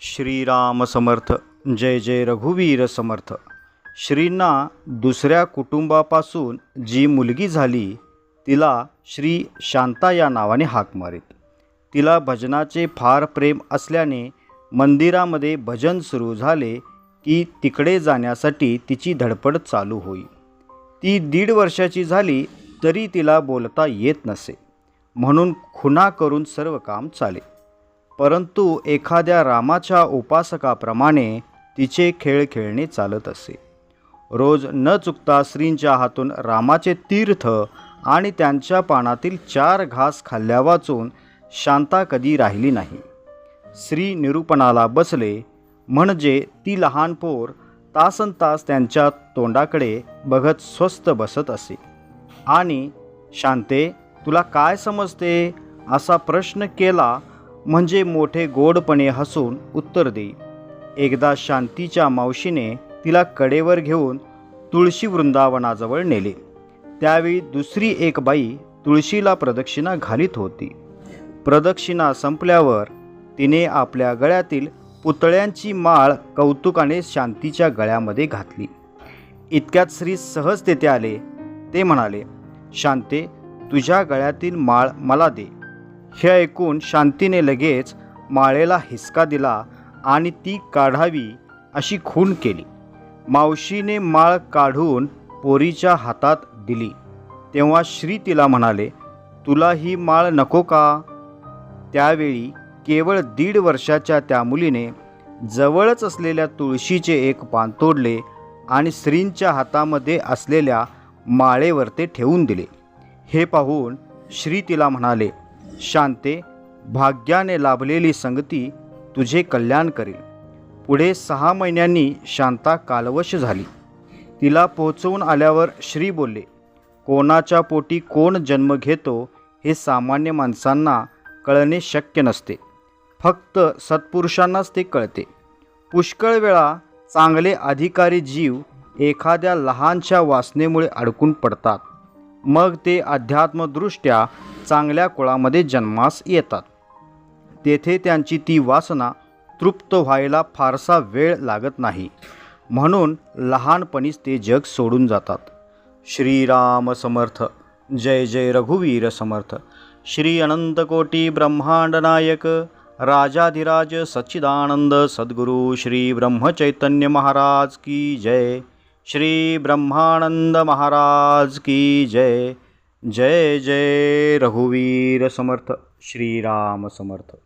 श्रीराम समर्थ जय जय रघुवीर समर्थ. श्रींना दुसऱ्या कुटुंबापासून जी मुलगी झाली तिला श्री शांता या नावाने हाक मारीत. तिला भजनाचे फार प्रेम असल्याने मंदिरामध्ये भजन सुरू झाले की तिकडे जाण्यासाठी तिची धडपड चालू होई. ती दीड वर्षाची झाली तरी तिला बोलता येत नसे. म्हणून खुणा करून सर्व काम चाले. परंतु एखाद्या रामाच्या उपासकाप्रमाणे तिचे खेळ खेळणे चालत असे. रोज न चुकता श्रींच्या हातून रामाचे तीर्थ आणि त्यांच्या पानातील चार घास खाल्ल्या वाचून शांता कधी राहिली नाही. श्री निरूपणाला बसले म्हणजे ती लहान पोर तासन तास त्यांच्या तोंडाकडे बघत स्वस्त बसत असे. आणि शांते तुला काय समजते? असा प्रश्न केला म्हणजे मोठे गोडपणे हसून उत्तर देई एकदा शांतीच्या मावशीने तिला कडेवर घेऊन तुळशी वृंदावनाजवळ नेले. त्यावेळी दुसरी एक बाई तुळशीला प्रदक्षिणा घालीत होती. प्रदक्षिणा संपल्यावर तिने आपल्या गळ्यातील पुतळ्यांची माळ कौतुकाने शांतीच्या गळ्यामध्ये घातली. इतक्यात श्री सहज तेथे आले. ते म्हणाले शांते तुझ्या गळ्यातील माळ मला दे. हे ऐकून शांतीने लगेच माळेला हिसका दिला आणि ती काढावी अशी खून केली. मावशीने माळ काढून पोरीच्या हातात दिली. तेव्हा श्री तिला म्हणाले तुला ही माळ नको का? त्यावेळी केवळ दीड वर्षाच्या त्या मुलीने जवळच असलेल्या तुळशीचे एक पान तोडले आणि श्रींच्या हातामध्ये असलेल्या माळेवर ते ठेवून दिले. हे पाहून श्री तिला म्हणाले शांते भाग्याने लाभलेली संगती तुझे कल्याण करेल. पुढे सहा महिन्यांनी शांता कालवश झाली. तिला पोहोचवून आल्यावर श्री बोलले कोणाच्या पोटी कोण जन्म घेतो हे सामान्य माणसांना कळणे शक्य नसते. फक्त सत्पुरुषांनाच ते कळते. पुष्कळ वेळा चांगले अधिकारी जीव एखाद्या लहानशा वासनेमुळे अडकून पडतात. मग ते अध्यात्मदृष्ट्या चांगल्या कुळामध्ये जन्मास येतात. तेथे त्यांची ती वासना तृप्त व्हायला फारसा वेळ लागत नाही. म्हणून लहानपणीच ते जग सोडून जातात. श्रीराम समर्थ जय जय रघुवीर समर्थ श्री अनंतकोटी ब्रह्मांड नायक राजाधिराज सच्चिदानंद सद्गुरु श्री ब्रह्मचैतन्य महाराज की जय. श्री ब्रह्मानंद महाराज की जय। जय जय रघुवीर समर्थ। श्रीराम समर्थ।